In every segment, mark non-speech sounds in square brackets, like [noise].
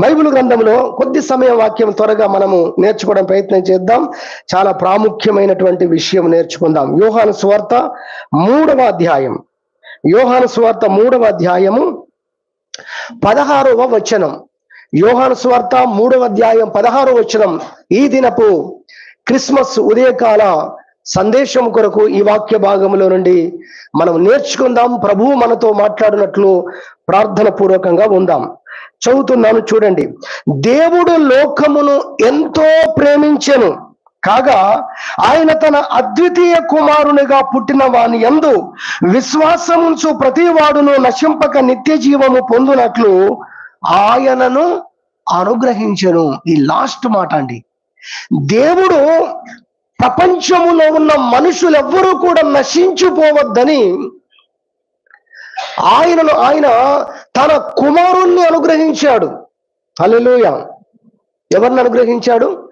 Bible గ్రంథంలో కొద్ది సమయం వాక్యం త్వరగా మనము నేర్చుకోవడం ప్రయత్నం చేద్దాం. చాలా ప్రాముఖ్యమైనటువంటి విషయం నేర్చుకుందాం. యోహాను స్వార్త మూడవ అధ్యాయం. యోహాను స్వార్త మూడవ అధ్యాయము పదహారవ వచనం. యోహాను స్వార్త మూడవ అధ్యాయం పదహారవ వచనం. ఈ దినపు క్రిస్మస్ ఉదయకాల సందేశం కొరకు ఈ వాక్య భాగంలో నుండి మనం నేర్చుకుందాం. ప్రభువు మనతో మాట్లాడినట్లు ప్రార్థన పూర్వకంగా ఉందాం. చదువుతున్నాను చూడండి. దేవుడు లోకమును ఎంతో ప్రేమించెను. కాగా ఆయన తన అద్వితీయ కుమారునిగా పుట్టిన వాని ఎందు విశ్వాసముంచు ప్రతి వాడును నశింపక నిత్య జీవము పొందునట్లు ఆయనను అనుగ్రహించను. ఈ లాస్ట్ మాట అండి. దేవుడు ప్రపంచములో ఉన్న మనుషులెవ్వరూ కూడా నశించిపోవద్దని ఆయనను ఆయన తన కుమారుణ్ణి అనుగ్రహించాడు. హల్లెలూయ. ఎవరిని అనుగ్రహించాడు?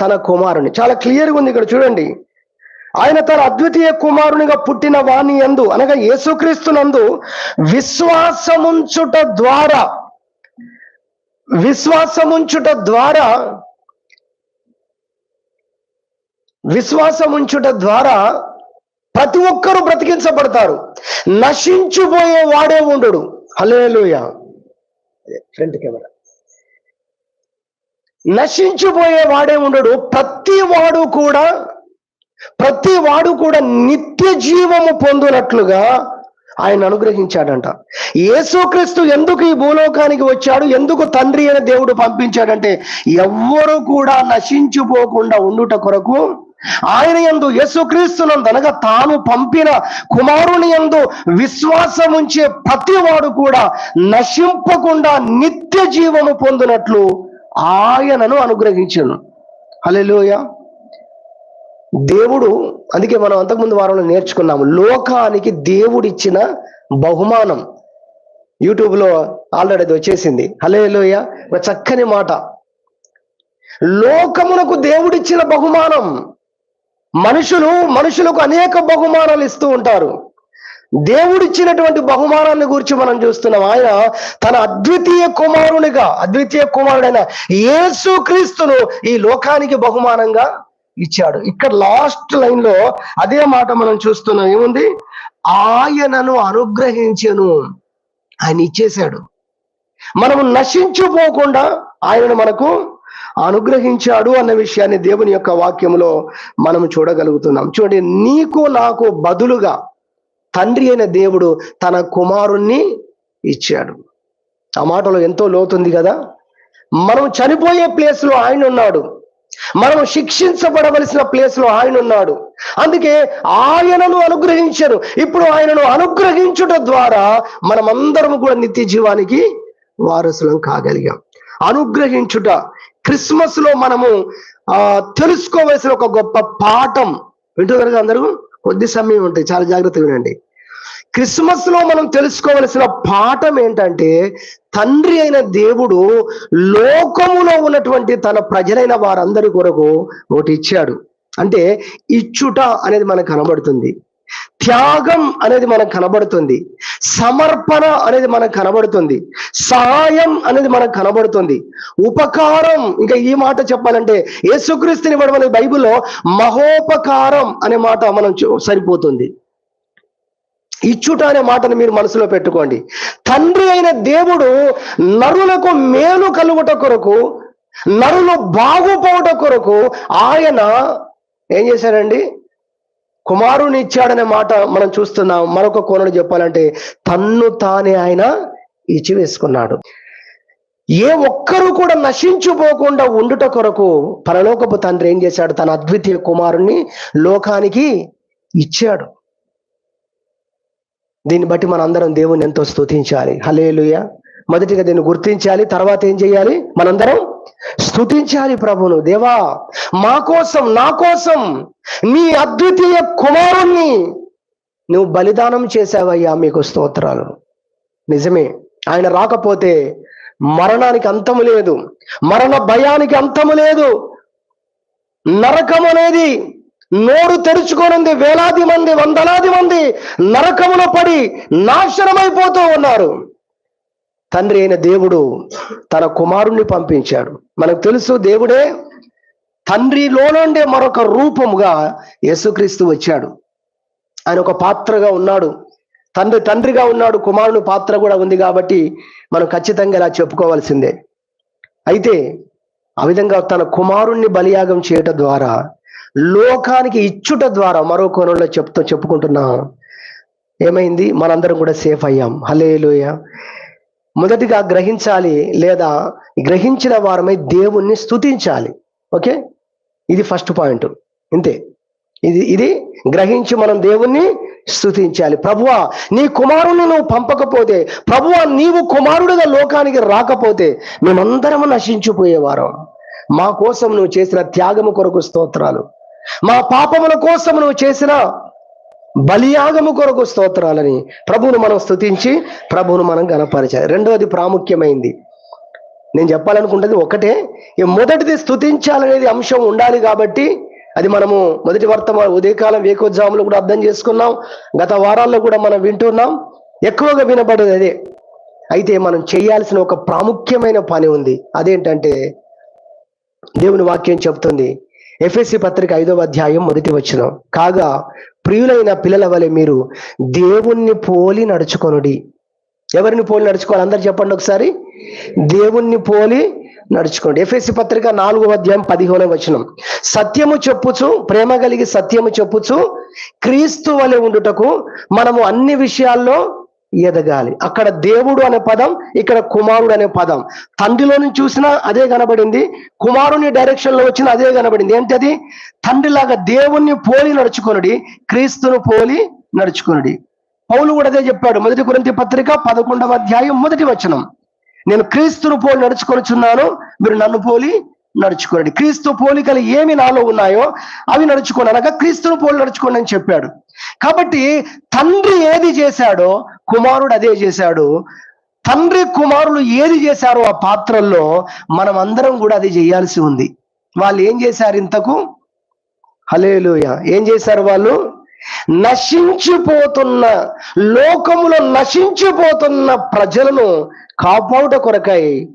తన కుమారుని చాలా క్లియర్గా ఉంది ఇక్కడ చూడండి. ఆయన తన అద్వితీయ కుమారునిగా పుట్టిన వాణి ఎందు అనగా యేసుక్రీస్తునందు విశ్వాసముంచుట ద్వారా విశ్వాసముంచుట ద్వారా విశ్వాసం ఉంచుట ద్వారా ప్రతి ఒక్కరూ బ్రతికించబడతారు. నశించిపోయే వాడే ఉండడు. Hallelujah front camera. నశించిపోయే వాడే ఉండడు. ప్రతి వాడు కూడా ప్రతి వాడు కూడా నిత్య జీవము పొందునట్లుగా ఆయన అనుగ్రహించాడంట. యేసుక్రీస్తు ఎందుకు ఈ భూలోకానికి వచ్చాడు? ఎందుకు తండ్రి అయిన దేవుడు పంపించాడంటే ఎవ్వరు కూడా నశించిపోకుండా ఉండుట కొరకు ఆయన ఎందు యేసుక్రీస్తునందనగా తాను పంపిన కుమారుని ఎందు విశ్వాసం ఉంచే ప్రతివాడు కూడా నశింపకుండా నిత్య జీవము పొందినట్లు ఆయనను అనుగ్రహించను. అలెలోయ దేవుడు అందుకే మనం అంతకుముందు వారంలో నేర్చుకున్నాము లోకానికి దేవుడిచ్చిన బహుమానం. యూట్యూబ్లో ఆల్రెడీ అది వచ్చేసింది. హలేలోయ ఒక చక్కని మాట. లోకమునకు దేవుడిచ్చిన బహుమానం. మనుషులు మనుషులకు అనేక బహుమానాలు ఇస్తూ ఉంటారు. దేవుడిచ్చినటువంటి బహుమానాన్ని గురించి మనం చూస్తున్నాం. ఆయన తన అద్వితీయ కుమారునిగా అద్వితీయ కుమారుడైన యేసు క్రీస్తును ఈ లోకానికి బహుమానంగా ఇచ్చాడు. ఇక్కడ లాస్ట్ లైన్లో అదే మాట మనం చూస్తున్నాం. ఏముంది? ఆయనను అనుగ్రహించను. ఆయన ఇచ్చేశాడు. మనము నశించిపోకుండా ఆయనను మనకు అనుగ్రహించాడు అన్న విషయాన్ని దేవుని యొక్క వాక్యంలో మనం చూడగలుగుతున్నాం. చూడండి నీకు నాకు బదులుగా తండ్రి అయిన దేవుడు తన కుమారుణ్ణి ఇచ్చాడు. ఆ మాటలో ఎంతో లోతుంది కదా? మనం చనిపోయే ప్లేస్లో ఆయన ఉన్నాడు. మనం శిక్షించబడవలసిన ప్లేస్లో ఆయన ఉన్నాడు. అందుకే ఆయనను అనుగ్రహించరు. ఇప్పుడు ఆయనను అనుగ్రహించుట ద్వారా మనమందరం కూడా నిత్య జీవానికి వారసులం కాగలిగాం. అనుగ్రహించుట క్రిస్మస్లో మనము ఆ తెలుసుకోవలసిన ఒక గొప్ప పాఠం వింటున్నారు కదా అందరూ? కొద్ది సమయం ఉంటాయి చాలా జాగ్రత్తగా వినండి. క్రిస్మస్లో మనం తెలుసుకోవలసిన పాఠం ఏంటంటే తండ్రి అయిన దేవుడు లోకములో ఉన్నటువంటి తన ప్రజలైన వారందరి కొరకు ఒకటి ఇచ్చాడు. అంటే ఇచ్చుట అనేది మనకు కనబడుతుంది. త్యాగం అనేది మనకు కనబడుతుంది. సమర్పణ అనేది మనకు కనబడుతుంది. సహాయం అనేది మనకు కనబడుతుంది. ఉపకారం ఇంకా ఈ మాట చెప్పాలంటే యేసుక్రీస్తుని ఇవ్వడం అనేది బైబిల్లో మహోపకారం అనే మాట మనం సరిపోతుంది. ఇచ్చుట అనే మాటను మీరు మనసులో పెట్టుకోండి. తండ్రి అయిన దేవుడు నరులకు మేలు కలుగుట కొరకు నరులు బాగుపోవట కొరకు ఆయన ఏం చేశారండి? కుమారుని ఇచ్చాడనే మాట మనం చూస్తున్నాం. మరొక కోణం చెప్పాలంటే తన్ను తానే ఆయన ఇచ్చి వేసుకున్నాడు ఏ ఒక్కరు కూడా నశించిపోకుండా ఉండుట కొరకు పరలోకపు తండ్రి ఏం చేశాడు? తన అద్వితీయ కుమారుణ్ణి లోకానికి ఇచ్చాడు. దీన్ని బట్టి మన అందరం దేవుని ఎంతో స్తుతించాలి. హలేలుయ మొదటిగా దీన్ని గుర్తించాలి తర్వాత ఏం చేయాలి? మనందరం స్తుతించాలి ప్రభును దేవా మా కోసం నా కోసం నీ అద్వితీయ కుమారుణ్ణి నువ్వు బలిదానం చేశావయ్యా మీకు స్తోత్రాలు. నిజమే ఆయన రాకపోతే మరణానికి అంతము లేదు మరణ భయానికి అంతము లేదు. నరకం అనేది నోరు తెరుచుకోనుంది వేలాది మంది వందలాది మంది నరకమున పడి నాశనమైపోతూ ఉన్నారు. తండ్రి అయిన దేవుడు తన కుమారుణ్ణి పంపించాడు. మనకు తెలుసు దేవుడే తండ్రిలో నుండే మరొక రూపముగా యేసుక్రీస్తు వచ్చాడు. ఆయన ఒక పాత్రగా ఉన్నాడు. తండ్రి తండ్రిగా ఉన్నాడు కుమారుని పాత్ర కూడా ఉంది కాబట్టి మనం ఖచ్చితంగా ఇలా చెప్పుకోవాల్సిందే. అయితే ఆ విధంగా తన కుమారుణ్ణి బలియాగం చేయటం ద్వారా లోకానికి ఇచ్చుట ద్వారా మరో కోణంలో చెప్తూ చెప్పుకుంటున్నా. ఏమైంది? మనందరం కూడా సేఫ్ అయ్యాం. హలేలుయ మొదటిగా గ్రహించాలి లేదా గ్రహించిన వారమై దేవుణ్ణి స్తుతించాలి. ఓకే? ఇది ఫస్ట్ పాయింట్. ఇంతే. ఇది ఇది గ్రహించి మనం దేవుణ్ణి స్తుతించాలి. ప్రభువా నీ కుమారుని నువ్వు పంపకపోతే ప్రభువా నీవు కుమారుడిగా లోకానికి రాకపోతే మేమందరం నశించిపోయేవారం. మా కోసం నువ్వు చేసిన త్యాగము కొరకు స్తోత్రాలు. మా పాపముల కోసం నువ్వు చేసిన బలియాగము కొరకు స్తోత్రాలని ప్రభువును మనం స్తుతించి ప్రభువును మనం గనపరచాలి రెండవది ప్రాముఖ్యమైంది. నేను చెప్పాలనుకుంటుంది ఒకటే ఈ మొదటిది స్థుతించాలనేది అంశం ఉండాలి కాబట్టి అది మనము మొదటి వర్తమాన ఉదయకాలం వేకోజాములు కూడా అర్థం చేసుకున్నాం. గత వారాల్లో కూడా మనం వింటున్నాం. ఎక్కువగా వినబడేది అదే. అయితే మనం చేయాల్సిన ఒక ప్రాముఖ్యమైన పని ఉంది. అదేంటంటే దేవుని వాక్యం చెప్తుంది. ఎఫ్ఎస్సి పత్రిక ఐదవ అధ్యాయం మొదటి వచ్చిన కాగా ప్రియులైన పిల్లల వలె మీరు దేవుణ్ణి పోలి నడుచుకొనుడి. ఎవరిని పోలి నడుచుకోవాలి? అందరు చెప్పండి ఒకసారి. దేవుణ్ణి పోలి నడుచుకోండి ఎఫ్ఎస్సి పత్రిక నాలుగో అధ్యాయం పదిహేనో వచనం. సత్యము చెప్పుచు ప్రేమ కలిగి సత్యము చెప్పుచు క్రీస్తు వలె ఉండుటకు మనము అన్ని విషయాల్లో ఎదగాలి. అక్కడ దేవుడు అనే పదం ఇక్కడ కుమారుడు అనే పదం. తండ్రిలో నుంచి చూసినా అదే కనబడింది. కుమారుని డైరెక్షన్లో వచ్చిన అదే కనబడింది. ఏంటది? తండ్రిలాగా దేవుణ్ణి పోలి నడుచుకొనుడి క్రీస్తును పోలి నడుచుకొనుడి. పౌలు కూడా అదే చెప్పాడు. మొదటి కొరింథీ పత్రిక పదకొండవ అధ్యాయం మొదటి వచనం. నేను క్రీస్తును పోలి నడుచుకొనిచున్నాను మీరు నన్ను పోలి నడుచుకోండి క్రీస్తు పోలికలు ఏమి నాలో ఉన్నాయో అవి నడుచుకోండి అనగా క్రీస్తును పోలి నడుచుకోండి అని చెప్పాడు. కాబట్టి తండ్రి ఏది చేశాడో కుమారుడు అదే చేశాడు. తండ్రి కుమారులు ఏది చేశారో ఆ పాత్రల్లో మనం అందరం కూడా అది చేయాల్సి ఉంది. వాళ్ళు ఏం చేశారు ఇంతకు? హలేలుయ ఏం చేశారు వాళ్ళు? నశించిపోతున్న లోకములో నశించిపోతున్న ప్రజలను కాపాడుట కొరకై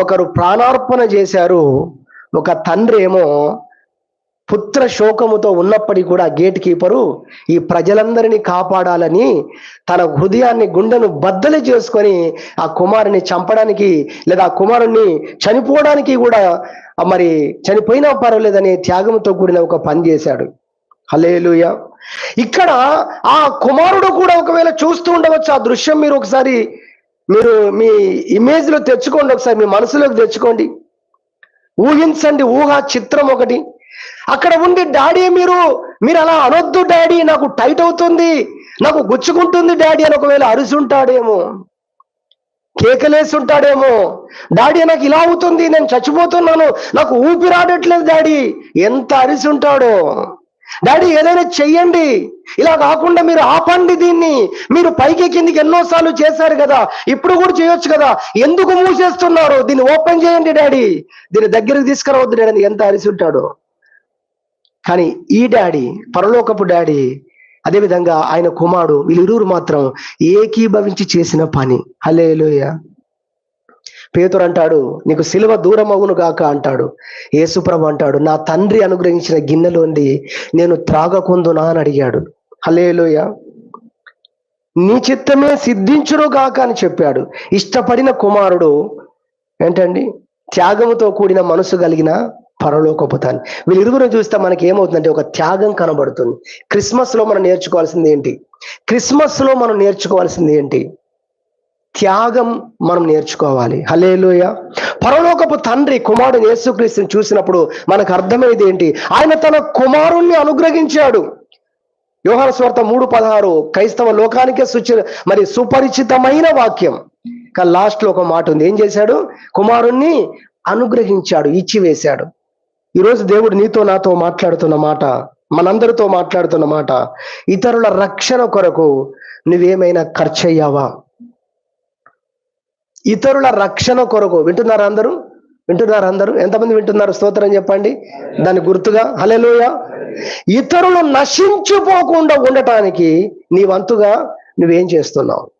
ఒకరు ప్రాణార్పణ చేశారు. ఒక తండ్రి ఏమో పుత్ర శోకముతో ఉన్నప్పటికీ కూడా గేట్ కీపరు ఈ ప్రజలందరినీ కాపాడాలని తన హృదయాన్ని గుండెను బద్దలు చేసుకొని ఆ కుమారుని చంపడానికి లేదా ఆ కుమారుణ్ణి చనిపోవడానికి కూడా మరి చనిపోయినా పర్వాలేదని త్యాగంతో కూడిన ఒక పని చేశాడు. హలేలుయ ఇక్కడ ఆ కుమారుడు కూడా ఒకవేళ చూస్తూ ఉండవచ్చు ఆ దృశ్యం మీరు ఒకసారి మీరు మీ ఇమేజ్లో తెచ్చుకోండి ఒకసారి మీ మనసులోకి తెచ్చుకోండి. ఊహించండి ఊహా చిత్రం ఒకటి. అక్కడ ఉండి డాడీ మీరు మీరు అలా అనొద్దు డాడీ నాకు టైట్ అవుతుంది నాకు గుచ్చుకుంటుంది డాడీ అని ఒకవేళ అరుసుంటాడేమో. కేకలేసుంటాడేమో. డాడీ నాకు ఇలా అవుతుంది నేను చచ్చిపోతున్నాను నాకు ఊపిరాడట్లేదు డాడీ ఎంత అరిసి ఉంటాడో డాడీ ఏదైనా చెయ్యండి. ఇలా కాకుండా మీరు ఆపండి దీన్ని. మీరు పైకి కిందికి ఎన్నోసార్లు చేశారు కదా. ఇప్పుడు కూడా చేయొచ్చు కదా. ఎందుకు మూసేస్తున్నారు? దీన్ని ఓపెన్ చేయండి డాడీ. దీన్ని దగ్గరికి తీసుకురావద్దు డాడీ ఎంత అరిసి కానీ ఈ డాడీ పరలోకపు డాడీ అదేవిధంగా ఆయన కుమారుడు వీళ్ళిరువురు మాత్రం ఏకీభవించి చేసిన పని. హలేలోయ పేతురు అంటాడు నీకు సిలువ దూరం అవును గాక అంటాడు. యేసుప్రభు అంటాడు నా తండ్రి అనుగ్రహించిన గిన్నెలోంది నేను త్రాగకుందునా అని అడిగాడు. హలేలోయ నీ చిత్తమే సిద్ధించును గాక అని చెప్పాడు. ఇష్టపడిన కుమారుడు ఏంటండి? త్యాగముతో కూడిన మనసు కలిగిన పరలోకపు తాను వీళ్ళిరుగురు చూస్తే మనకి ఏమవుతుందంటే ఒక త్యాగం కనబడుతుంది. క్రిస్మస్లో మనం నేర్చుకోవాల్సింది ఏంటి? క్రిస్మస్లో మనం నేర్చుకోవాల్సింది ఏంటి? త్యాగం మనం నేర్చుకోవాలి. హలేలోయ పరలోకపు తండ్రి కుమారుడు యేసుక్రీస్తుని చూసినప్పుడు మనకు అర్థమైంది ఏంటి? ఆయన తన కుమారుణ్ణి అనుగ్రహించాడు. యోహాన స్వార్థ మూడు పదహారు క్రైస్తవ లోకానికే సుచి మరి సుపరిచితమైన వాక్యం. కానీ లాస్ట్లో ఒక మాట ఉంది. ఏం చేశాడు? కుమారుణ్ణి అనుగ్రహించాడు ఇచ్చివేశాడు. ఈరోజు దేవుడు నీతో నాతో మాట్లాడుతున్న మాట మనందరితో మాట్లాడుతున్న మాట ఇతరుల రక్షణ కొరకు నువ్వేమైనా ఖర్చు అయ్యావా ఇతరుల రక్షణ కొరకు. వింటున్నారు అందరూ? వింటున్నారు అందరూ? ఎంతమంది వింటున్నారు? స్తోత్రం చెప్పండి. దాని గుర్తుగా. హలెలోయ ఇతరులు నశించిపోకుండా ఉండటానికి నీ వంతుగా నువ్వేం చేస్తున్నావు?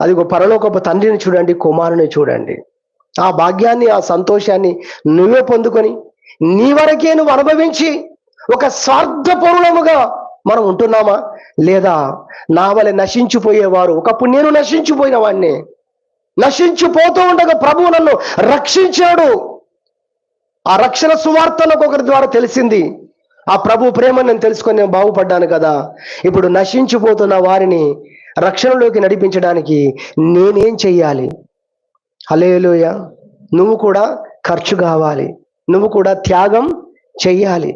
అది ఒక పరలోకపు తండ్రిని చూడండి కుమారుని చూడండి. ఆ భాగ్యాన్ని ఆ సంతోషాన్ని నువ్వే పొందుకొని నీ వరకే నువ్వు అనుభవించి ఒక స్వార్థపూర్ణముగా మనం ఉంటున్నామా? లేదా నా వలె నశించిపోయేవారు ఒకప్పుడు నేను నశించిపోయిన వాడిని నశించిపోతూ ఉండగా ప్రభువు నన్ను రక్షించాడు. ఆ రక్షణ సువార్త నాకు ఒకరి ద్వారా తెలిసింది. ఆ ప్రభు ప్రేమ నేను తెలుసుకొని నేను బాగుపడ్డాను కదా. ఇప్పుడు నశించిపోతున్న వారిని రక్షణలోకి నడిపించడానికి నేనేం చెయ్యాలి? హలేలుయ నువ్వు కూడా ఖర్చు కావాలి. నువ్వు కూడా త్యాగం చెయ్యాలి.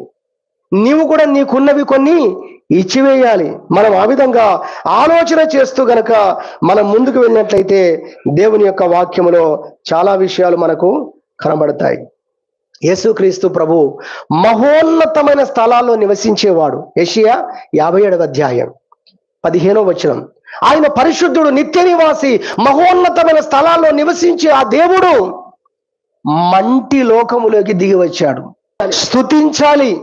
నీవు కూడా నీకున్నవి కొన్ని ఇచ్చివేయాలి. మనం ఆ విధంగా ఆలోచన చేస్తూ గనక మనం ముందుకు వెళ్ళినట్లయితే దేవుని యొక్క వాక్యములో చాలా విషయాలు మనకు కనబడతాయి. యేసుక్రీస్తు ప్రభు మహోన్నతమైన స్థలాల్లో నివసించేవాడు. ఏషియా యాభై ఏడవ అధ్యాయం పదిహేనో వచనం. ఆయన పరిశుద్ధుడు నిత్య నివాసి మహోన్నతమైన స్థలాల్లో నివసించే ఆ దేవుడు మంటి లోకములోకి దిగి వచ్చాడు. స్తుతించాలి.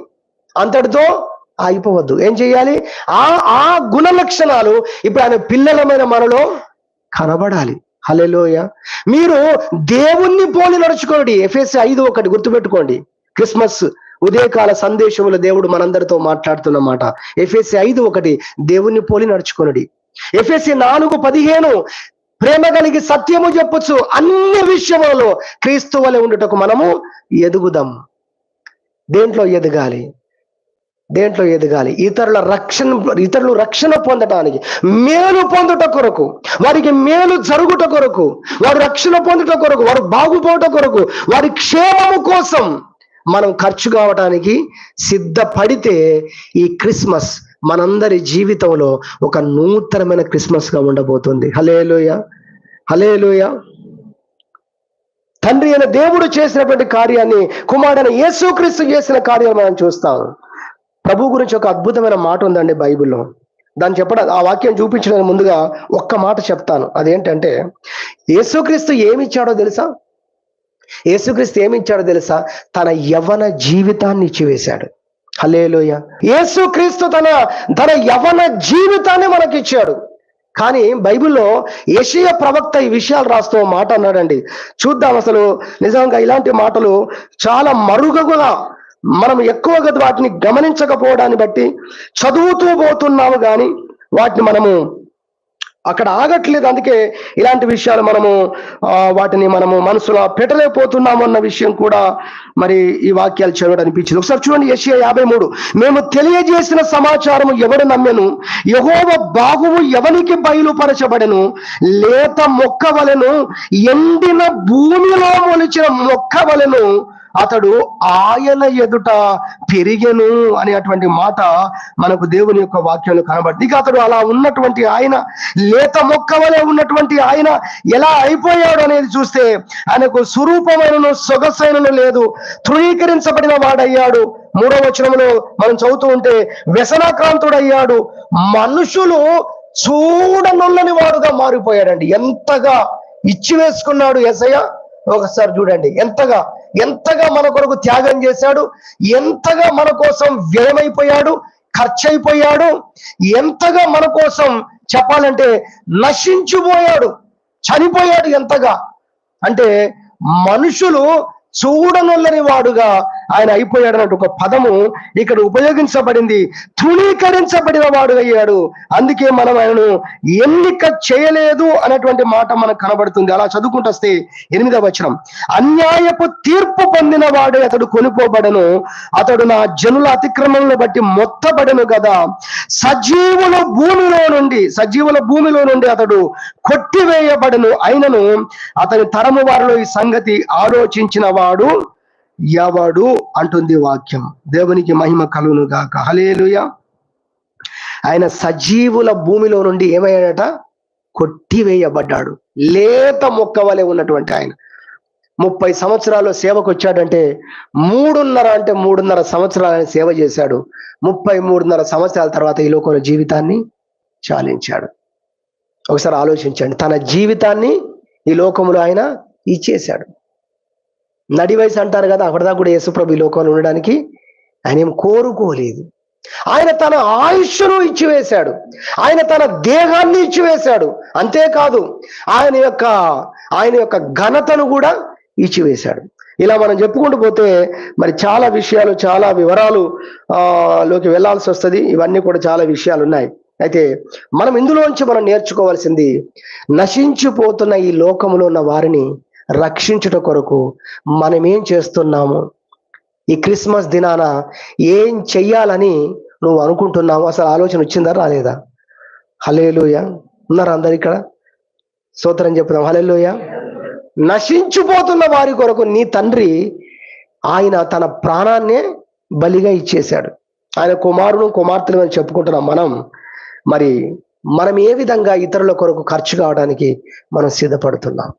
అంతటితో అయిపోవద్దు ఏం చేయాలి? ఆ ఆ గుణ లక్షణాలు ఇప్పుడు ఆయన పిల్లలమైన మనలో కనబడాలి. హలెలోయ మీరు దేవుణ్ణి పోలి నడుచుకోండి. ఎఫ్ఎస్ ఐదు ఒకటి గుర్తుపెట్టుకోండి. క్రిస్మస్ ఉదయకాల సందేశములు దేవుడు మనందరితో మాట్లాడుతున్న మాట. ఎఫ్ఎస్సి ఐదు ఒకటి దేవుణ్ణి పోలి నడుచుకొనడి. ఎఫ్ఎస్సి నాలుగు పదిహేను ప్రేమ కలిగి సత్యము చెప్పొచ్చు అన్ని విషయములలో క్రీస్తు వలె ఉండటకు మనము ఎదుగుదాం దేంట్లో ఎదగాలి? దేంట్లో ఎదగాలి? ఇతరుల రక్షణ ఇతరులు రక్షణ పొందటానికి మేలు పొందుట కొరకు వారికి మేలు జరుగుట కొరకు వారు రక్షణ పొందుట కొరకు వారు బాగుపోవట కొరకు వారి క్షేమము కోసం మనం ఖర్చు కావటానికి సిద్ధపడితే ఈ క్రిస్మస్ మనందరి జీవితంలో ఒక నూతనమైన క్రిస్మస్గా ఉండబోతుంది. హలేలుయ హలేలుయ తండ్రి అయిన దేవుడు చేసినటువంటి కార్యాన్ని కుమారుడైన యేసుక్రీస్తు చేసిన కార్యాన్ని మనం చూస్తాం. ప్రభు గురించి ఒక అద్భుతమైన మాట ఉందండి బైబిల్లో. దాన్ని చెప్పడం ఆ వాక్యం చూపించడానికి ముందుగా ఒక్క మాట చెప్తాను. అదేంటంటే యేసుక్రీస్తు ఏమి ఇచ్చాడో తెలుసా? యేసుక్రీస్తు ఏమి ఇచ్చాడో తెలుసా? తన యవన జీవితాన్ని ఇచ్చివేశాడు. హలేలోయ యేసుక్రీస్తు తన తన యవన జీవితాన్ని మనకిచ్చాడు. కానీ బైబిల్లో ఏషియా ప్రవక్త ఈ విషయాలు రాస్తూ మాట అన్నాడండి. చూద్దాం అసలు నిజంగా ఇలాంటి మాటలు చాలా మరుగుగా మనం ఎక్కువగా వాటిని గమనించకపోవడాన్ని బట్టి చదువుతూ పోతున్నాము కానీ వాటిని మనము అక్కడ ఆగట్లేదు. అందుకే ఇలాంటి విషయాలు మనము వాటిని మనము మనసులో పెట్టలేకపోతున్నాము అన్న విషయం కూడా మరి ఈ వాక్యాలు చదవడం అనిపించింది. ఒకసారి చూడండి యెషయా యాభై మూడు. మేము తెలియజేసిన సమాచారము ఎవడు నమ్మెను? యహోవ బాహువు ఎవనికి బయలుపరచబడెను? లేత మొక్క వలెను ఎండిన భూమిలో మొలిచిన మొక్క వలెను అతడు ఆయన ఎదుట పెరిగెను అనేటువంటి మాట మనకు దేవుని యొక్క వాక్యంలో కనబడింది ఇక అతడు అలా ఉన్నటువంటి ఆయన లేత మొక్క వలె ఉన్నటువంటి ఆయన ఎలా అయిపోయాడు అనేది చూస్తే ఆయనకు స్వరూపమైనను సొగసైనను లేదు తృణీకరించబడిన వాడయ్యాడు. మూడవ వచనంలో మనం చదువుతూ ఉంటే వ్యసనాక్రాంతుడయ్యాడు. మనుషులు చూడనుల్లని వాడుగా మారిపోయాడండి. ఎంతగా ఇచ్చి వేసుకున్నాడు ఎసయ్య ఒకసారి చూడండి. ఎంతగా? ఎంతగా మన కొరకు త్యాగం చేశాడు ఎంతగా మన కోసం వ్యయమైపోయాడు ఖర్చయిపోయాడు ఎంతగా మన కోసం చెప్పాలంటే నశించిపోయాడు చనిపోయాడు ఎంతగా. అంటే మనుషులు చూడనొల్లని వాడుగా ఆయన అయిపోయాడు అన్నట్టు ఒక పదము ఇక్కడ ఉపయోగించబడింది. తృణీకరించబడిన వాడు అయ్యాడు అందుకే మనం ఆయనను ఎన్నిక చేయలేదు అనేటువంటి మాట మనకు కనబడుతుంది. అలా చదువుకుంటూ వస్తే ఎనిమిదవ వచనం. అన్యాయపు తీర్పు పొందిన వాడు అతడు కొనుక్కోబడను అతడు నా జనుల అతిక్రమణను బట్టి మొత్తబడను కదా సజీవుల భూమిలో నుండి సజీవుల భూమిలో నుండి అతడు కొట్టివేయబడను. అయినను అతని తరము వారిలో ఈ సంగతి ఆలోచించిన వాడు ఎవడు? అంటుంది వాక్యం. దేవునికి మహిమ కలును గాక. హలేలుయ ఆయన సజీవుల భూమిలో నుండి ఏమయ్యాడట? కొట్టివేయబడ్డాడు. లేత మొక్క వలె ఉన్నటువంటి ఆయన. ముప్పై సంవత్సరాలు సేవకు వచ్చాడంటే మూడున్నర అంటే మూడున్నర సంవత్సరాలని సేవ చేశాడు. ముప్పై మూడున్నర సంవత్సరాల తర్వాత ఈ లోకంలో జీవితాన్ని చాలించాడు. ఒకసారి ఆలోచించండి. తన జీవితాన్ని ఈ లోకములో ఆయన ఇచ్చేశాడు. నడి వయసు అంటారు కదా అప్పటిదాకా కూడా యేసుప్రభు ఈ లోకంలో ఉండడానికి ఆయన ఏం కోరుకోలేదు. ఆయన తన ఆయుష్ను ఇచ్చివేశాడు. ఆయన తన దేహాన్ని ఇచ్చివేశాడు. అంతేకాదు ఆయన యొక్క ఆయన యొక్క ఘనతను కూడా ఇచ్చివేశాడు. ఇలా మనం చెప్పుకుంటూ పోతే మరి చాలా విషయాలు చాలా వివరాలు ఆ లోకి వెళ్ళాల్సి వస్తుంది. ఇవన్నీ కూడా చాలా విషయాలు ఉన్నాయి. అయితే మనం ఇందులోంచి మనం నేర్చుకోవాల్సింది నశించిపోతున్న ఈ లోకంలో ఉన్న వారిని రక్షించుట కొరకు మనం ఏం చేస్తున్నాము? ఈ క్రిస్మస్ దినాన ఏం చెయ్యాలని నువ్వు అనుకుంటున్నావు? అసలు ఆలోచన వచ్చిందా రాలేదా? హలేలుయ ఉన్నారా అందరు ఇక్కడ? సూత్రం చెప్తాం హలేలుయ నశించిపోతున్న వారి కొరకు నీ తండ్రి ఆయన తన ప్రాణాన్నే బలిగా ఇచ్చేశాడు. ఆయన కుమారుడు కుమార్తెలు అని చెప్పుకుంటున్నాం మనం. మరి మనం ఏ విధంగా ఇతరుల కొరకు ఖర్చు కావడానికి మనం సిద్ధపడుతున్నాం?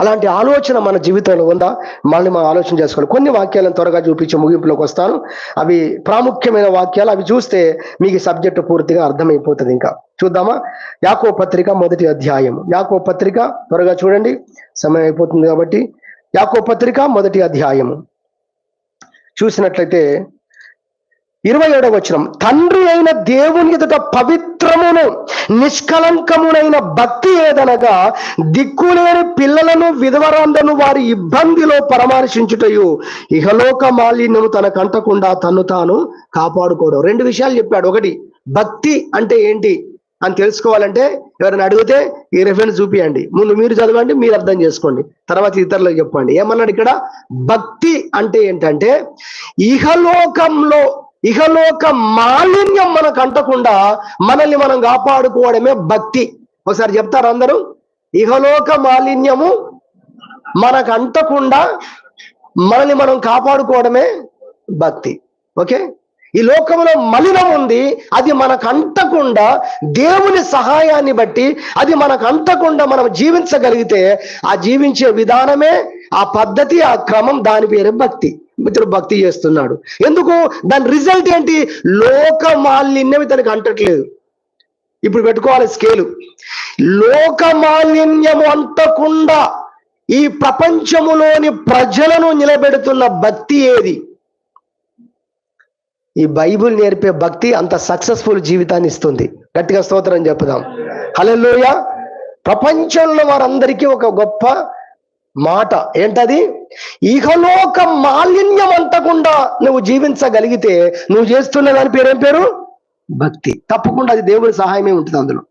అలాంటి ఆలోచన మన జీవితంలో ఉందా? మళ్ళీ మనం ఆలోచన చేసుకోవాలి. కొన్ని వాక్యాలను త్వరగా చూపించి ముగింపులోకి వస్తాను. అవి ప్రాముఖ్యమైన వాక్యాలు. అవి చూస్తే మీకు సబ్జెక్టు పూర్తిగా అర్థమైపోతుంది ఇంకా. చూద్దామా? యాకో పత్రిక మొదటి అధ్యాయం యాకో పత్రిక త్వరగా చూడండి. సమయం అయిపోతుంది కాబట్టి. యాకో పత్రిక మొదటి అధ్యాయము. చూసినట్లయితే ఇరవై ఏడవ వచనం. తండ్రి అయిన దేవుని ఎదుట పవిత్రమును నిష్కలంకమునైన భక్తి ఏదనగా దిక్కులేని పిల్లలను విధవరాండను వారి ఇబ్బందిలో పరామర్శించుటయు. ఇహలోక మాలిన్యము తన కంటకుండా తన్ను తాను కాపాడుకోవడం రెండు విషయాలు చెప్పాడు. ఒకటి భక్తి అంటే ఏంటి అని తెలుసుకోవాలంటే ఎవరైనా అడిగితే ఈ రెఫరెన్స్ చూపియండి. ముందు మీరు చదవండి మీరు అర్థం చేసుకోండి. తర్వాత ఇతరులకు చెప్పండి. ఏమన్నాడు ఇక్కడ? భక్తి అంటే ఏంటంటే ఇహలోకంలో ఇహలోక మాలిన్యం మనకు అంటకుండా మనల్ని మనం కాపాడుకోవడమే భక్తి. ఒకసారి చెప్తారు అందరూ? ఇహలోక మాలిన్యము మనకు అంటకుండా మనల్ని మనం కాపాడుకోవడమే భక్తి. ఓకే? ఈ లోకంలో మలినం ఉంది అది మనకు అంటకుండా దేవుని సహాయాన్ని బట్టి అది మనకు అంటకుండా మనం జీవించగలిగితే ఆ జీవించే విధానమే ఆ పద్ధతి ఆ క్రమం దాని పేరే భక్తి. మిత్రుడు భక్తి చేస్తున్నాడు. ఎందుకు? దాని రిజల్ట్ ఏంటి? లోక మాలిన్యం ఇతనికి అంటట్లేదు. ఇప్పుడు పెట్టుకోవాలి స్కేలు లోక మాలిన్యము అంటకుండా ఈ ప్రపంచములోని ప్రజలను నిలబెడుతున్న భక్తి ఏది? ఈ బైబిల్ నేర్పే భక్తి అంత సక్సెస్ఫుల్ జీవితాన్ని ఇస్తుంది. గట్టిగా స్తోత్రం చెప్పుదాం. హలో ప్రపంచంలో వారందరికీ ఒక గొప్ప మాట ఏంటది? ఇహలోక మాలిన్యం అంటకుండా నువ్వు జీవించగలిగితే నువ్వు చేస్తున్న దాని పేరేం పేరు? భక్తి. తప్పకుండా అది దేవుడి సహాయమే ఉంటుంది అందులో.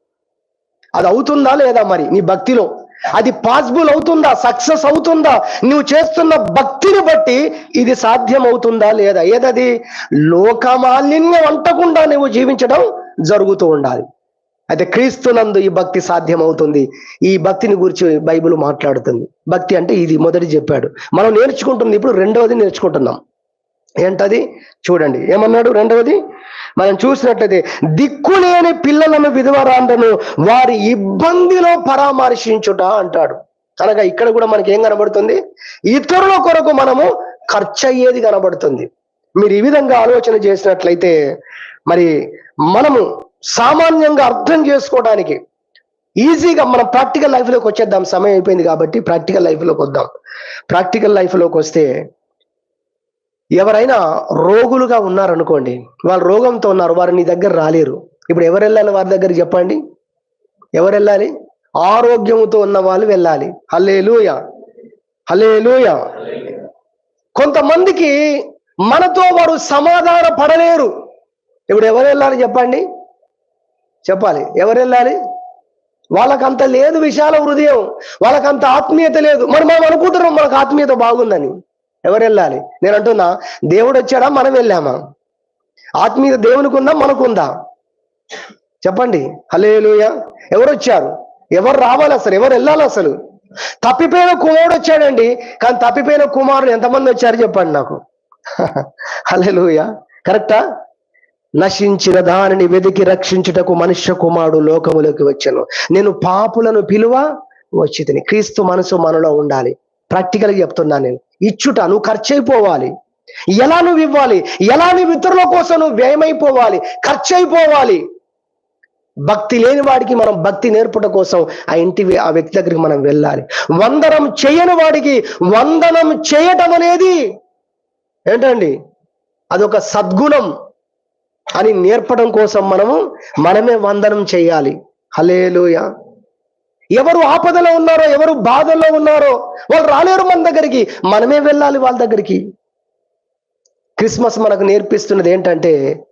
అది అవుతుందా లేదా మరి? నీ భక్తిలో. అది పాసిబుల్ అవుతుందా? సక్సెస్ అవుతుందా? నువ్వు చేస్తున్న భక్తిని బట్టి ఇది సాధ్యం అవుతుందా లేదా? ఏదది? లోకమాలిన్యం అంటకుండా నువ్వు జీవించడం జరుగుతూ ఉండాలి. అయితే క్రీస్తునందు ఈ భక్తి సాధ్యమవుతుంది. ఈ భక్తిని గురించి బైబిల్ మాట్లాడుతుంది. భక్తి అంటే ఇది మొదటి చెప్పాడు. మనం నేర్చుకుంటుంది ఇప్పుడు రెండవది నేర్చుకుంటున్నాం. ఏంటది? చూడండి. ఏమన్నాడు రెండవది? మనం చూసినట్లయితే దిక్కులేని పిల్లలను విధవరాండను వారి ఇబ్బందిలో పరామర్శించుట అంటాడు. అనగా ఇక్కడ కూడా మనకి ఏం కనబడుతుంది? ఇతరుల కొరకు మనము ఖర్చు అయ్యేది కనబడుతుంది. మీరు ఈ విధంగా ఆలోచన చేసినట్లయితే మరి మనము సామాన్యంగా అర్థం చేసుకోవడానికి ఈజీగా మనం ప్రాక్టికల్ లైఫ్లోకి వచ్చేద్దాం. సమయం అయిపోయింది కాబట్టి ప్రాక్టికల్ లైఫ్లోకి వద్దాం. ప్రాక్టికల్ లైఫ్లోకి వస్తే ఎవరైనా రోగులుగా ఉన్నారనుకోండి వాళ్ళు రోగంతో ఉన్నారు వారు నీ దగ్గర రాలేరు. ఇప్పుడు ఎవరు వెళ్ళాలి వారి దగ్గర చెప్పండి? ఎవరు వెళ్ళాలి ఆరోగ్యంతో ఉన్న వాళ్ళు వెళ్ళాలి. హల్లేలుయ! హల్లేలుయ! కొంతమందికి మనతో వారు సమాధాన పడలేరు. ఇప్పుడు ఎవరు వెళ్ళాలి చెప్పండి? చెప్పాలి. ఎవరు వెళ్ళాలి? వాళ్ళకంత లేదు విశాల హృదయం. వాళ్ళకంత ఆత్మీయత లేదు. మరి మనం అనుకుంటున్నాం మనకు ఆత్మీయత బాగుందని. ఎవరు వెళ్ళాలి? నేను అంటున్నా దేవుడు వచ్చాడా? మనం వెళ్ళామా? ఆత్మీయత దేవునికి ఉందా మనకుందా? చెప్పండి. హలేలుయ ఎవరు వచ్చారు? ఎవరు రావాలి అసలు? ఎవరు వెళ్ళాలి అసలు? తప్పిపోయిన కుమారుడు వచ్చాడండి. కానీ తప్పిపోయిన కుమారుడు ఎంతమంది వచ్చారు చెప్పండి నాకు? [laughs] హలేలుయ కరెక్టా? నశించిన దానిని వెతికి రక్షించుటకు మనుష్య కుమారుడు లోకములోకి వచ్చాను. నేను పాపులను పిలువ వచ్చి క్రీస్తు మనసు మనలో ఉండాలి. ప్రాక్టికల్గా చెప్తున్నాను నేను. ఇచ్చుట నువ్వు ఖర్చు అయిపోవాలి ఎలా నువ్వు ఇవ్వాలి? ఎలా నువ్వు ఇతరుల కోసం నువ్వు వ్యయమైపోవాలి? ఖర్చు అయిపోవాలి భక్తి లేని వాడికి మనం భక్తి నేర్పుట కోసం ఆ ఇంటి ఆ వ్యక్తి దగ్గరికి మనం వెళ్ళాలి. వందనం చేయని వాడికి వందనం చేయటం అనేది ఏంటండి? అదొక సద్గుణం. అని నేర్పడం కోసం మనము మనమే వందనం చేయాలి. హలేలుయ ఎవరు ఆపదలో ఉన్నారో ఎవరు బాధల్లో ఉన్నారో వాళ్ళు రాలేరు మన దగ్గరికి. మనమే వెళ్ళాలి వాళ్ళ దగ్గరికి. క్రిస్మస్ మనకు నేర్పిస్తున్నది ఏంటంటే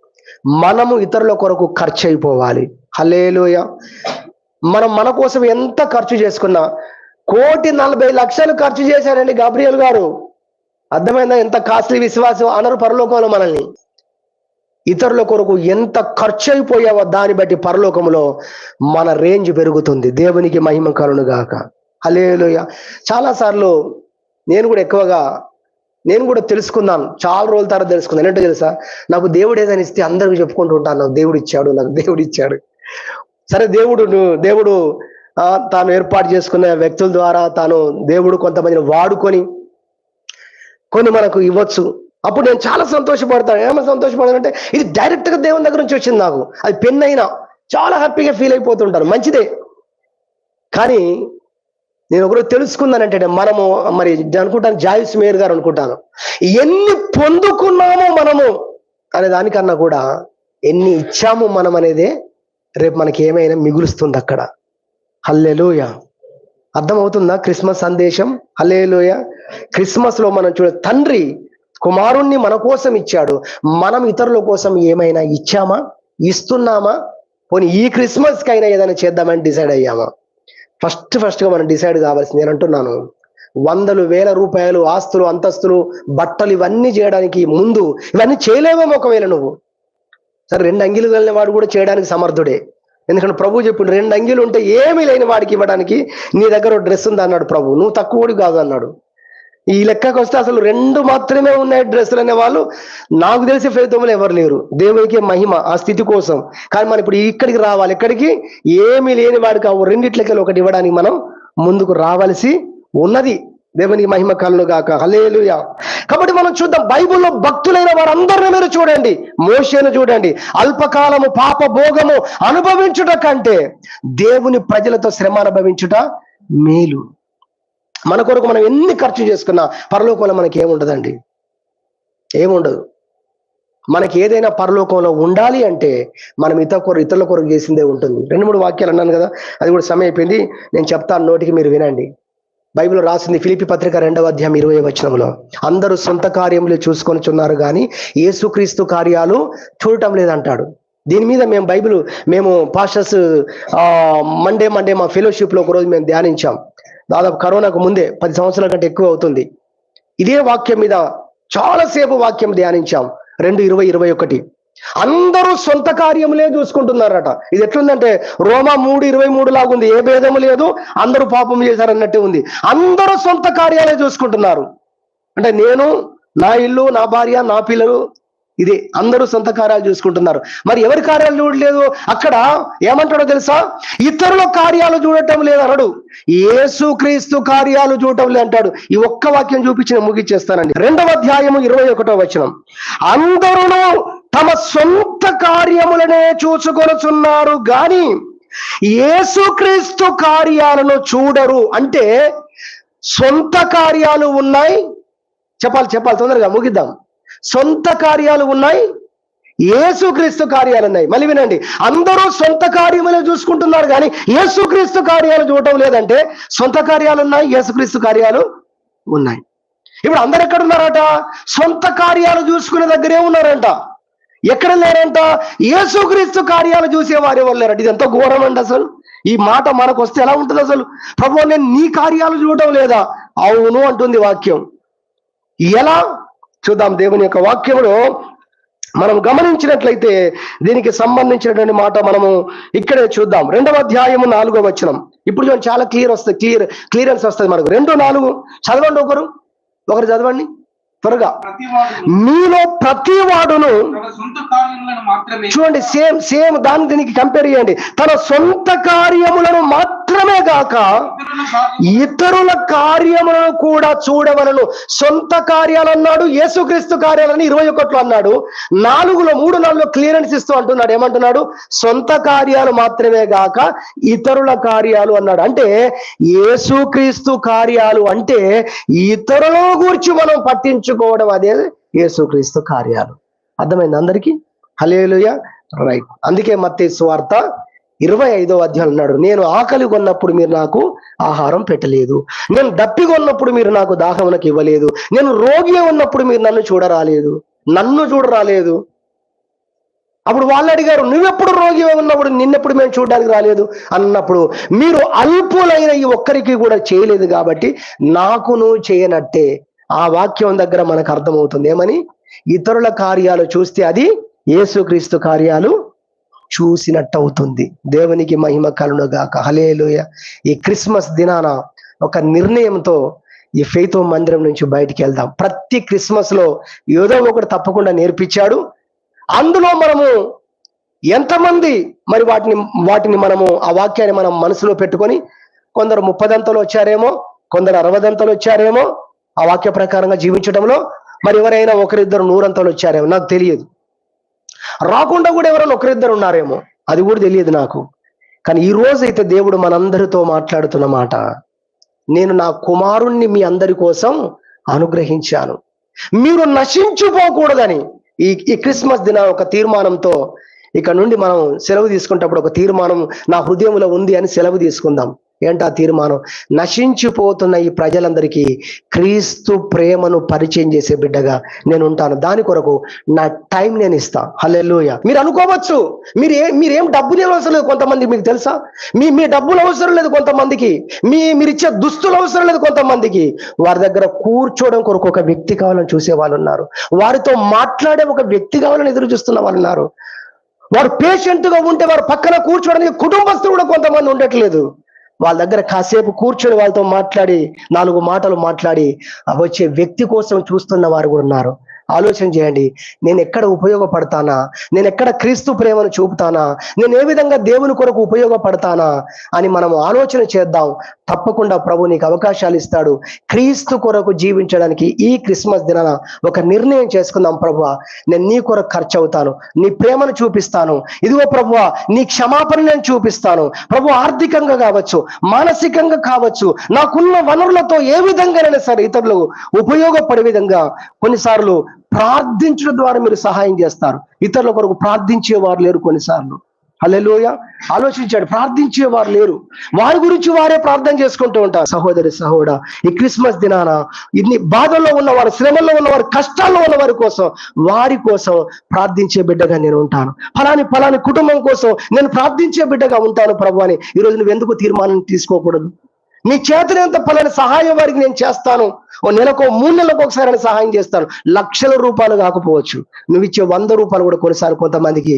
మనము ఇతరుల కొరకు ఖర్చు అయిపోవాలి. హలేలుయ మనం మన కోసం ఎంత ఖర్చు చేసుకున్నా కోటి నలభై లక్షలు ఖర్చు చేశారండి గాబ్రియల్ గారు. అర్థమైందా? ఎంత కాస్ట్లీ విశ్వాసం అనరు పరలోకంలో మనల్ని. ఇతరుల కొరకు ఎంత ఖర్చు అయిపోయావో దాన్ని బట్టి పరలోకంలో మన రేంజ్ పెరుగుతుంది. దేవునికి మహిమ కలును అలేలుయ చాలాసార్లు చాలా సార్లు నేను కూడా ఎక్కువగా నేను కూడా తెలుసుకున్నాను. చాలా రోజుల తర్వాత తెలుసుకున్నాను. ఏంటో తెలుసా? నాకు దేవుడు ఏదైనా ఇస్తే అందరికి చెప్పుకుంటూ ఉంటాను. నాకు దేవుడు ఇచ్చాడు నాకు దేవుడు ఇచ్చాడు. సరే దేవుడు దేవుడు ఆ, తాను ఏర్పాటు చేసుకున్న వ్యక్తుల ద్వారా తాను దేవుడు కొంతమందిని వాడుకొని కొన్ని మనకు ఇవ్వచ్చు. అప్పుడు నేను చాలా సంతోషపడతాను. ఏమైనా సంతోషపడతానంటే ఇది డైరెక్ట్గా దేవుని దగ్గర నుంచి వచ్చింది నాకు. అది పెన్ అయినా చాలా హ్యాపీగా ఫీల్ అయిపోతుంటాను. మంచిదే. కానీ నేను ఒకరోజు తెలుసుకున్నానంటే మనము మరి అనుకుంటాను జాయిస్ మేయర్ గారు అనుకుంటాను. ఎన్ని పొందుకున్నామో మనము అనే దానికన్నా కూడా ఎన్ని ఇచ్చాము మనం అనేది రేపు మనకి ఏమైనా మిగులుస్తుంది అక్కడ. హల్లెలూయ. అర్థమవుతుందా క్రిస్మస్ సందేశం? హల్లేలోయ. క్రిస్మస్లో మనం చూడ తండ్రి కుమారుణ్ణి మన కోసం ఇచ్చాడు. మనం ఇతరుల కోసం ఏమైనా ఇచ్చామా? ఇస్తున్నామా? పోనీ ఈ క్రిస్మస్కి అయినా ఏదైనా చేద్దామని డిసైడ్ అయ్యామా? ఫస్ట్ ఫస్ట్గా మనం డిసైడ్ కావాల్సింది నేను అంటున్నాను. వందలు వేల రూపాయలు ఆస్తులు అంతస్తులు బట్టలు ఇవన్నీ చేయడానికి ముందు ఇవన్నీ చేయలేవేమో ఒకవేళ నువ్వు? సరే రెండు అంగిలు వెళ్ళిన వాడు కూడా చేయడానికి సమర్థుడే. ఎందుకంటే ప్రభు చెప్పిండు రెండు అంగిలు ఉంటే ఏమీ లేని వాడికి ఇవ్వడానికి నీ దగ్గర డ్రెస్ ఉంది అన్నాడు ప్రభు. నువ్వు తక్కువడి కాదు అన్నాడు. ఈ లెక్కకు వస్తే అసలు రెండు మాత్రమే ఉన్నాయి డ్రెస్సులు అనే వాళ్ళు నాకు తెలిసి ఫలితంలో ఎవరు లేరు. దేవునికి మహిమ ఆ స్థితి కోసం. కానీ మనం ఇప్పుడు ఇక్కడికి రావాలి. ఇక్కడికి ఏమీ లేని వాడికి ఆ రెండిట్లకి ఒకటి ఇవ్వడానికి మనం ముందుకు రావాల్సి ఉన్నది. దేవునికి మహిమ కళ్ళు గాక. హలేలుయా కాబట్టి మనం చూద్దాం. బైబిల్లో భక్తులైన వారందరిని మీరు చూడండి. మోషేను చూడండి. అల్పకాలము పాప భోగము అనుభవించుట కంటే దేవుని ప్రజలతో శ్రమ అనుభవించుట మేలు. మన కొరకు మనం ఎన్ని ఖర్చు చేసుకున్నా పరలోకంలో మనకి ఏముండదండి? ఏముండదు. మనకి ఏదైనా పరలోకంలో ఉండాలి అంటే మనం ఇతర కొరకు ఇతరుల కొరకు చేసిందే ఉంటుంది. రెండు మూడు వాక్యాలు అన్నాను కదా అది కూడా సమయం అయిపోయింది. నేను చెప్తాను నోటికి మీరు వినండి. బైబిల్ రాసింది ఫిలిపి పత్రిక రెండవ అధ్యాయం ఇరవై వచనంలో అందరూ సొంత కార్యములు చూసుకొని చున్నారు కానీ ఏసుక్రీస్తు కార్యాలు చూడటం లేదంటాడు. దీని మీద మేము బైబిల్ మేము పాస్టర్స్ మండే మండే మా ఫెలోషిప్లో ఒకరోజు మేము ధ్యానించాం. దాదాపు కరోనాకు ముందే పది సంవత్సరాల కంటే ఎక్కువ అవుతుంది. ఇదే వాక్యం మీద చాలాసేపు వాక్యం ధ్యానించాం. రెండు ఇరవై ఇరవై ఒకటి. అందరూ సొంత కార్యములే చూసుకుంటున్నారట. ఇది ఎట్లుందంటే రోమా మూడు ఇరవై మూడు లాగా ఉంది. ఏ భేదము లేదు. అందరూ పాపం చేశారన్నట్టే ఉంది. అందరూ సొంత కార్యాలే చూసుకుంటున్నారు. అంటే నేను నా ఇల్లు నా భార్య నా పిల్లలు ఇది అందరూ సొంత కార్యాలు చూసుకుంటున్నారు. మరి ఎవరి కార్యాలు చూడలేదు? అక్కడ ఏమంటాడో తెలుసా? ఇతరుల కార్యాలు చూడటం లేదు అనడు. యేసుక్రీస్తు కార్యాలు చూడటం లేదు అంటాడు. ఈ ఒక్క వాక్యం చూపించి నేను ముగిచ్చేస్తానండి. రెండవ అధ్యాయము ఇరవై ఒకటో వచనం. అందరూ తమ సొంత కార్యములనే చూసుకొనుచున్నారు గాని యేసుక్రీస్తు కార్యాలను చూడరు. అంటే సొంత కార్యాలు ఉన్నాయి. చెప్పాలి చెప్పాలి తొందరగా ముగిద్దాం. సొంత కార్యాలు ఉన్నాయి ఏసుక్రీస్తు కార్యాలు ఉన్నాయి. మళ్ళీ వినండి అందరూ సొంత కార్యములే చూసుకుంటున్నారు కానీ ఏసుక్రీస్తు కార్యాలు చూడటం లేదంటే సొంత కార్యాలు ఉన్నాయి ఏసుక్రీస్తు కార్యాలు ఉన్నాయి. ఇప్పుడు అందరు ఎక్కడ ఉన్నారట సొంత కార్యాలు చూసుకునే దగ్గరే ఉన్నారంట. ఎక్కడ లేరంట? ఏసుక్రీస్తు కార్యాలు చూసేవారు ఎవరు లేరంట. ఇది ఎంతో ఘోరం అండి అసలు? ఈ మాట మనకు వస్తే ఎలా ఉంటుంది అసలు? ప్రభు నేను నీ కార్యాలు చూడటం లేదా? అవును అంటుంది వాక్యం. ఎలా? చూద్దాం దేవుని యొక్క వాక్యములో మనం గమనించినట్లయితే దీనికి సంబంధించినటువంటి మాట మనము ఇక్కడే చూద్దాం. రెండవ అధ్యాయము నాలుగో వచనం. ఇప్పుడు చూడండి చాలా క్లియర్ వస్తుంది క్లియర్ క్లియరెన్స్ వస్తుంది మనకు. రెండు నాలుగు. చదవండి ఒకరు. ఒకరు చదవండి. త్వరగా. మీలో ప్రతి వాడును చూడండి సేమ్ సేమ్ దాని దీనికి కంపేర్ చేయండి. తన సొంత కార్యములను మాత్రమే గాక ఇతరుల కార్యములను కూడా చూడవలను. సొంత కార్యాలు అన్నాడు యేసుక్రీస్తు కార్యాలని ఇరవై ఒకటిలో అన్నాడు నాలుగులో మూడు నాలుగులో క్లియరెన్స్ ఇస్తూ అంటున్నాడు. ఏమంటున్నాడు? సొంత కార్యాలు మాత్రమే గాక ఇతరుల కార్యాలు అన్నాడు. అంటే యేసుక్రీస్తు కార్యాలు అంటే ఇతరుల గురించి మనం పట్టించుకోవడం అదే యేసుక్రీస్తు కార్యాలు. అర్థమైంది అందరికీ? Hallelujah right. అందుకే మత్తే స్వార్థ ఇరవై ఐదో అధ్యాయం అన్నాడు నేను ఆకలి కొన్నప్పుడు మీరు నాకు ఆహారం పెట్టలేదు. నేను దప్పిగా ఉన్నప్పుడు మీరు నాకు దాహమునకు ఇవ్వలేదు. నేను రోగి ఉన్నప్పుడు మీరు నన్ను చూడరాలేదు. నన్ను చూడరాలేదు. అప్పుడు వాళ్ళు అడిగారు నువ్వెప్పుడు రోగి ఉన్నప్పుడు నిన్నెప్పుడు మేము చూడడానికి రాలేదు? అన్నప్పుడు మీరు అల్పులైన ఈ ఒక్కరికి కూడా చేయలేదు కాబట్టి నాకును చేయనట్టే. ఆ వాక్యం దగ్గర మనకు అర్థమవుతుంది ఏమని? ఇతరుల కార్యాలు చూస్తే అది యేసుక్రీస్తు కార్యాలు చూసినట్టు అవుతుంది దేవునికి మహిమ కలునుగాక హలేలుయ ఈ క్రిస్మస్ దినాన ఒక నిర్ణయంతో ఈ ఫెయిత్ మందిరం నుంచి బయటికి వెళ్దాం. ప్రతి క్రిస్మస్లో ఏదో ఒకటి తప్పకుండా నేర్పించాడు. అందులో మనము ఎంతమంది మరి వాటిని వాటిని మనము ఆ వాక్యాన్ని మనం మనసులో పెట్టుకొని కొందరు ముప్పదంతలు వచ్చారేమో కొందరు అరవదంతలు వచ్చారేమో ఆ వాక్య ప్రకారంగా జీవించడంలో మరి ఎవరైనా ఒకరిద్దరు నూరంతలు వచ్చారేమో నాకు తెలియదు. రాకుండా కూడా ఎవరైనా ఒకరిద్దరు ఉన్నారేమో అది కూడా తెలియదు నాకు. కానీ ఈ రోజు అయితే దేవుడు మనందరితో మాట్లాడుతున్న మాట నేను నా కుమారుణ్ణి మీ అందరి కోసం అనుగ్రహించాను. మీరు నశించిపోకూడదని ఈ ఈ క్రిస్మస్ దిన ఒక తీర్మానంతో ఇక నుండి మనం సెలవు తీసుకునేటప్పుడు ఒక తీర్మానం నా హృదయంలో ఉంది అని సెలవు తీసుకుందాం. ఏంటా తీర్మానం? నశించిపోతున్న ఈ ప్రజలందరికీ క్రీస్తు ప్రేమను పరిచయం చేసే బిడ్డగా నేను ఉంటాను. దాని కొరకు నా టైం నేను ఇస్తా. హలెలుయ మీరు అనుకోవచ్చు. మీరు ఏ మీరేం డబ్బులు అవసరం లేదు కొంతమంది మీకు తెలుసా? మీ మీ డబ్బులు అవసరం లేదు కొంతమందికి. మీ మీరు ఇచ్చే దుస్తులు అవసరం లేదు కొంతమందికి. వారి దగ్గర కూర్చోవడం కొరకు ఒక వ్యక్తి కావాలని చూసే వాళ్ళు ఉన్నారు. వారితో మాట్లాడే ఒక వ్యక్తి కావాలని ఎదురు చూస్తున్న వాళ్ళు ఉన్నారు. వారు పేషెంట్గా ఉంటే వారు పక్కన కూర్చోవడానికి కుటుంబస్తులు కూడా కొంతమంది ఉండట్లేదు. వాళ్ళ దగ్గర కాసేపు కూర్చొని వాళ్ళతో మాట్లాడి నాలుగు మాటలు మాట్లాడి వచ్చే వ్యక్తి కోసం చూస్తున్న వారు కూడా ఉన్నారు. ఆలోచన చేయండి. నేను ఎక్కడ ఉపయోగపడతానా? నేను ఎక్కడ క్రీస్తు ప్రేమను చూపుతానా? నేను ఏ విధంగా దేవుని కొరకు ఉపయోగపడతానా? అని మనం ఆలోచన చేద్దాం. తప్పకుండా ప్రభు నీకు అవకాశాలు ఇస్తాడు. క్రీస్తు కొరకు జీవించడానికి ఈ క్రిస్మస్ దినాన ఒక నిర్ణయం చేసుకుందాం ప్రభు. నేను నీ కొరకు ఖర్చు అవుతాను నీ ప్రేమను చూపిస్తాను. ఇదిగో ప్రభు నీ క్షమాపణ నేను చూపిస్తాను. ప్రభు ఆర్థికంగా కావచ్చు మానసికంగా కావచ్చు నాకున్న వనరులతో ఏ విధంగానైనా సరే ఇతరులు ఉపయోగపడే విధంగా కొన్నిసార్లు ప్రార్థించడం ద్వారా మీరు సహాయం చేస్తారు. ఇతరుల కొరకు ప్రార్థించేవారు లేరు కొన్నిసార్లు. హల్లెలూయ. ఆలోచించాడు ప్రార్థించేవారు లేరు. వారి గురించి వారే ప్రార్థన చేసుకుంటూ ఉంటారు. సహోదరి సహోడ ఈ క్రిస్మస్ దినాన ఇన్ని బాధల్లో ఉన్నవారు శ్రమల్లో ఉన్నవారు కష్టాల్లో ఉన్నవారి కోసం వారి కోసం ప్రార్థించే బిడ్డగా నేను ఉంటాను. ఫలాని ఫలాని కుటుంబం కోసం నేను ప్రార్థించే బిడ్డగా ఉంటాను ప్రభు అని ఈరోజు నువ్వు ఎందుకు తీర్మానం తీసుకోకూడదు? నీ చేతనంత పలాని సహాయం వారికి నేను చేస్తాను? ఓ నెలకు మూడు నెలలకు ఒకసారి సహాయం చేస్తాను లక్షల రూపాయలు కాకపోవచ్చు. నువ్వు ఇచ్చే వంద రూపాయలు కూడా కొన్నిసార్లు కొంతమందికి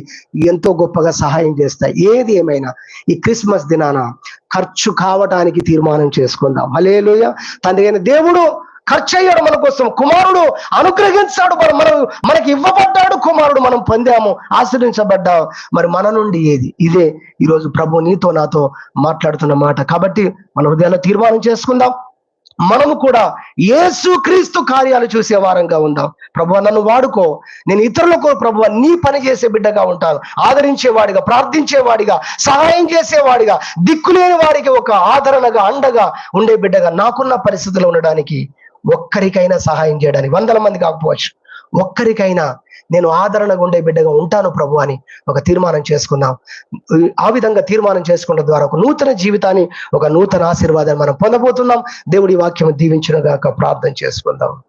ఎంతో గొప్పగా సహాయం చేస్తాయి. ఏది ఏమైనా ఈ క్రిస్మస్ దినాన ఖర్చు కావటానికి తీర్మానం చేసుకుందాం. హలేలుయ తండ్రి అయిన దేవుడు ఖర్చు అయ్యాడు మన కోసం కుమారుడు అనుగ్రహించాడు మరి మనం మనకి ఇవ్వబడ్డాడు కుమారుడు మనం పొందాము ఆశ్రయించబడ్డాము మరి మన నుండి ఏది? ఇదే ఈరోజు ప్రభు నీతో నాతో మాట్లాడుతున్న మాట. కాబట్టి మన హృదయాల్లో తీర్మానం చేసుకుందాం. మనము కూడా యేసు క్రీస్తు కార్యాలు చూసే వారంగా ఉందాం. ప్రభు నన్ను వాడుకో. నేను ఇతరులకు ప్రభు నీ పని చేసే బిడ్డగా ఉంటాను. ఆదరించేవాడిగా ప్రార్థించేవాడిగా సహాయం చేసేవాడిగా దిక్కులేని వాడికి ఒక ఆదరణగా అండగా ఉండే బిడ్డగా నాకున్న పరిస్థితులు ఉండడానికి ఒక్కరికైనా సహాయం చేయడానికి. వందల మంది కాకపోవచ్చు. ఒక్కరికైనా నేను ఆదరణగా ఉండే బిడ్డగా ఉంటాను ప్రభు అని ఒక తీర్మానం చేసుకుందాం. ఆ విధంగా తీర్మానం చేసుకున్న ద్వారా ఒక నూతన జీవితాన్ని ఒక నూతన ఆశీర్వాదాన్ని మనం పొందబోతున్నాం. దేవుడి వాక్యం దీవించినగాక ప్రార్థన చేసుకుందాం.